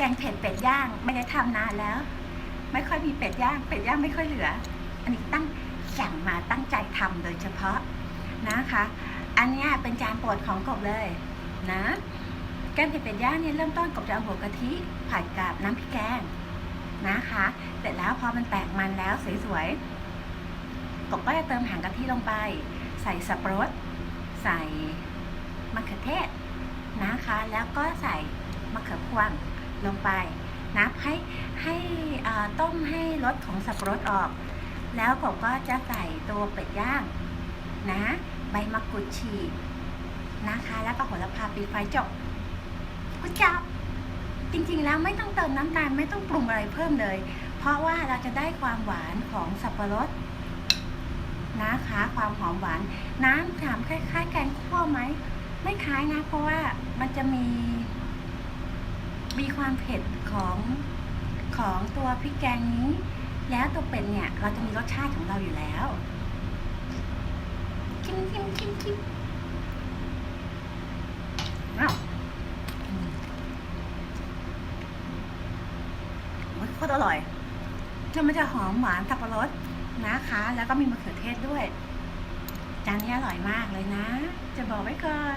กงเผ็ดเป็ดย่างไม่ได้ทำนานแล้ว ไม่ค่อยมีเป็ดย่าง เป็ดย่างไม่ค่อยเหลือ อันนี้ตั้งสั่งมาตั้งใจทำโดยเฉพาะนะคะ อันนี้เป็นจานโปรดของกบเลยนะ แกงเผ็ดเป็ดย่างเนี่ยเริ่มต้นกบจะเอาหัวกะทิผัดกับน้ำพริกแกงนะคะ เสร็จแล้วพอมันแตกมันแล้วสวยๆกบก็จะเติมหางกะทิลงไป ใส่สับปะรดใส่มะเขือเทศนะคะ แล้วก็ใส่มะเขือพวง ลงไปนะให้ให้ต้มให้รสของสับปะรดออก แล้วกบก็จะใส่ตัวเป็ดย่างนะ ใบมะกรูดฉีกนะคะ แล้วก็โหระพาปีไฟจบกุจับจริงๆแล้วไม่ต้องเติมน้ำตาลไม่ต้องปรุงอะไรเพิ่มเลย เพราะว่าเราจะได้ความหวานของสับปะรดนะคะความหอมหวาน น้ำถามคล้ายๆแกงคั่วไหมไม่คล้ายนะ เพราะว่ามันจะมี มีความเผ็ดของของตัวพริกแกงนี้ แล้วตัวเป็ดเนี่ย เราจะมีรสชาติของเราอยู่แล้วชิมชิมชิมชิมอ้าวอืมโอ้ยโคตรอร่อยจะมันจะหอมหวานสับปะรดนะคะ แล้วก็มีมะเขือเทศด้วย จานนี้อร่อยมากเลยนะ จะบอกไว้ก่อน